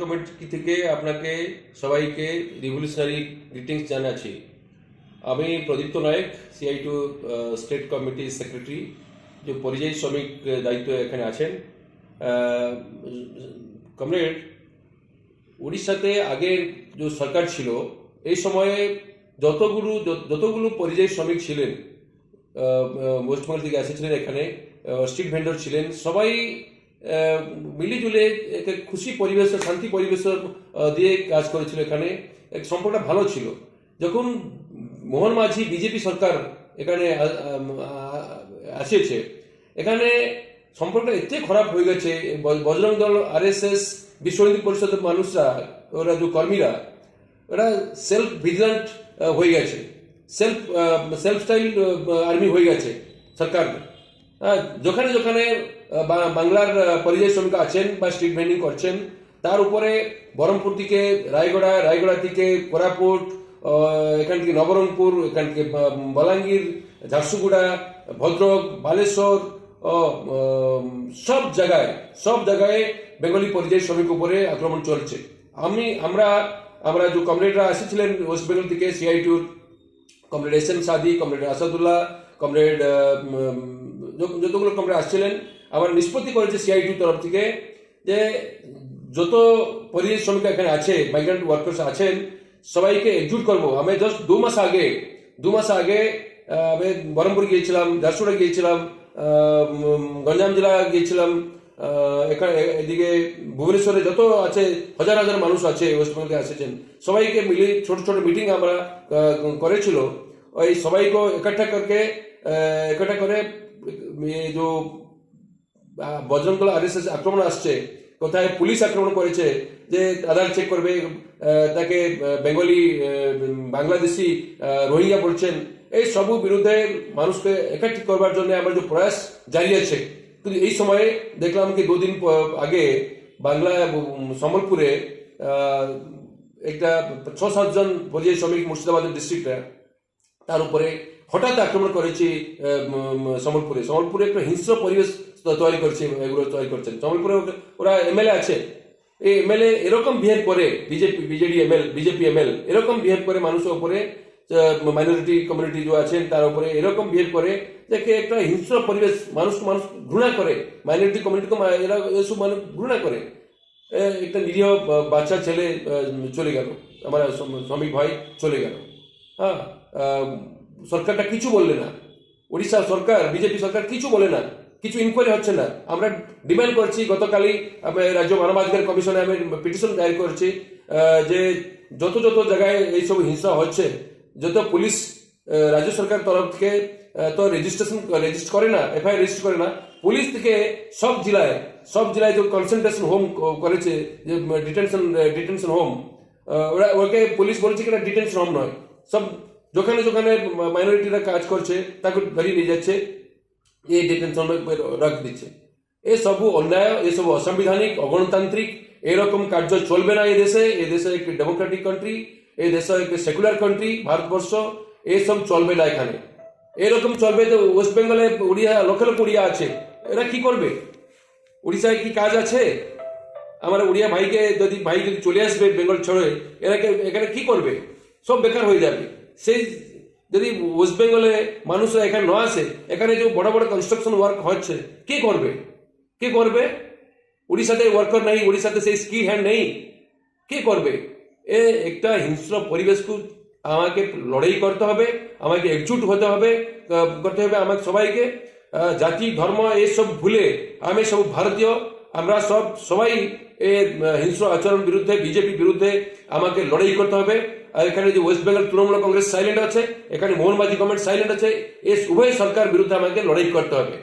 Committee থেকে আপনাকে সবাইকে রিভলিউশনারি গ্রিটিংস জানাচ্ছি? আমি Pradipta Nayak CITU state committee secretary যে পরিযায়ী শ্রমিক দায়িত্ব এখানে আছেন। কমরেড উড়িষ্যাতে আগে যে সরকার ছিল, এই সময়ে যতগুলো যতগুলো পরিযায়ী শ্রমিক ছিলেন ওয়েস্টবেঙ্গল থেকে এসেছিলেন এখানে স্ট্রিট ভেন্ডর ছিলেন, সবাই মিলিজুলে একটা খুশি পরিবেশ, শান্তি পরিবেশ দিয়ে কাজ করেছিল এখানে। সম্পর্কটা ভালো ছিল। যখন মোহন মাঝি বিজেপি সরকার এখানে আসিয়েছে এখানে সম্পর্কটা এতে খারাপ হয়ে গেছে। বজরং দল আর এস এস বিশ্ব হিন্দু পরিষদের মানুষরা, ওরা যে কর্মীরা, ওরা সেলফ ভিজিলেন্ট হয়ে গেছে। সেলফ সেলফ স্টাইল আর্মি হয়ে গেছে সরকার। যেখানে যেখানে বাংলার পরিযায়ী শ্রমিক আছেন বা স্ট্রিট ভেন্ডিং করছেন, তার উপরে বহরমপুর থেকে রায়গড়া রায়গড়া থেকে কোরাপুট এখান থেকে নবরঙ্গপুর, এখান থেকে বলাঙ্গীর, ঝারসুগুড়া, ভদ্রক, বালেশ্বর সব জায়গায় সব জায়গায় বেঙ্গলি পরিযায়ী শ্রমিক উপরে আক্রমণ চলছে। আমি, আমরা আমরা যে কমরেডরা এসেছিলেন ওয়েস্ট বেঙ্গল থেকে সিআই টুর comrade S M Sadi, comrade Asadullah, comrade যতগুলো কমরে আসছিলেন, আবার নিষ্পত্তি করেছে সিআইটির তরফ থেকে যে যত পরিবেশ শ্রমিক এখানে আছে মাইগ্রেন্ট ওয়ার্কার্স আছেন, সবাইকে একজুট করব। আমি জাস্ট দু মাস আগে, দু মাস আগে আমি বহরমপুর গিয়েছিলাম ঝারসুড়া গিয়েছিলাম গঞ্জাম জেলা গিয়েছিলাম এখানে এদিকে ভুবনেশ্বরে যত আছে, হাজার হাজার মানুষ আছে ওয়েস্ট বেঙ্গলে এসেছেন, সবাইকে মিলে ছোট ছোট মিটিং আমরা করেছিল। ওই সবাইকে একটা করকে একটা করে ये जो আহ, বজরংদল আর আক্রমণ আসছে কোথায় পুলিশ আক্রমণ করেছে যে আধার চেক করবে তাকে বেঙ্গলি বাংলাদেশি রোহিঙ্গা বলছেন এই সবু বিরুদ্ধে মানুষকে একাঠিত করবার জন্য আমার যে প্রয়াস জারি আছে। কিন্তু এই সময়ে দেখলাম কি দুদিন আগে বাংলা সম্বলপুরে একটা ছ সাতজন পরিযায়ী শ্রমিক মুর্শিদাবাদের ডিস্ট্রিক্টে তার উপরে হঠাৎ আক্রমণ করেছে সম্বলপুরে। সম্বলপুরে একটা হিংস্র পরিবেশ তৈরি করছে, এগুলো তৈরি করছেন। সম্বলপুরে ওরা এমএলএ আছে। এই এমএলএ এরকম বিহেভ করে, BJP, BJD ML, BJP ML, এরকম বিহেভ করে মানুষের উপরে মাইনরিটি কমিউনিটি যে আছেন, তার উপরে এরকম বিহেভ করে দেখে একটা হিংস্র পরিবেশ মানুষ মানুষ ঘৃণা করে মাইনরিটি কমিউনিটিকে এরা এসব মানুষ ঘৃণা করে। একটা নিরীহ বাচ্চা ছেলে চলে গেল। আমার শ্রম- শ্রমিক ভাই চলে গেল। হ্যাঁ সরকারটা কিছু বললে না। উড়িষ্যা সরকার, বিজেপি সরকার কিছু বলে না। কিছু ইনকোয়ারি হচ্ছে না। আমরা ডিমান্ড করছি, গতকালই রাজ্য মানবাধিকার কমিশনে আমি পিটিশন দায়ের করছি যে যত যত জায়গায় এইসব হিংসা হচ্ছে, যত পুলিশ রাজ্য সরকার তরফ থেকে তো রেজিস্ট্রেশন রেজিস্টার করে না এফআইআর রেজিস্টার করে না, পুলিশ থেকে সব জেলায় সব জেলায় যে কনসেন্ট্রেশন হোম করেছে, যে ডিটেনশন ডিটেনশন হোম ওরা, ওকে পুলিশ বলছে কি ডিটেনশন হোম নয়। সব যেখানে যেখানে মাইনরিটিরা কাজ করছে, তাকে ধরিয়ে নিয়ে যাচ্ছে, এই ডিটেনশন রাখ দিচ্ছে। এসবু অন্যায় এসবু অসাংবিধানিক অগণতান্ত্রিক, এরকম কার্য চলবে না এই দেশে। এ দেশে একটি ডেমোক্রেটিক কান্ট্রি এই দেশে একটি সেকুলার কান্ট্রি ভারতবর্ষ এসব চলবে না এখানে। এরকম চলবে তো ওয়েস্ট বেঙ্গলে উড়িয়া, লক্ষ লক্ষ উড়িয়া আছে। এরা কি করবে? উড়িষ্যায় কি কাজ আছে? আমার উড়িয়া ভাইকে যদি, ভাই যদি চলে আসবে বেঙ্গল ছেড়ে এরাকে এখানে কি করবে? সব বেকার হয়ে যাবে। সেই যদি ওয়েস্ট বেঙ্গলে মানুষরা এখানে না আসে, এখানে যে বড় বড় কনস্ট্রাকশন ওয়ার্ক হচ্ছে, কে করবে? কে করবে? উড়িষ্যাতে ওয়ার্কার নেই উড়িষ্যাতে সেই স্কিল হ্যান্ড নেই। কে করবে? এ একটা হিংস্র পরিবেশকে আমাকে লড়াই করতে হবে, আমাকে একজুট হতে হবে করতে হবে আমাকে সবাইকে। জাতি, ধর্ম, এসব ভুলে আমি সব ভারতীয়। আমরা সব, সবাই হিংস্র আচরণ বিরুদ্ধে, বিজেপি বিরুদ্ধে আমাকে লড়াই করতে হবে। আর এখানে যে ওয়েস্ট বেঙ্গল তৃণমূল কংগ্রেস সাইলেন্ট আছে, এখানে মোহনবাজি গভর্নমেন্ট সাইলেন্ট আছে এ উভয় সরকার বিরুদ্ধে আমাকে লড়াই করতে হবে।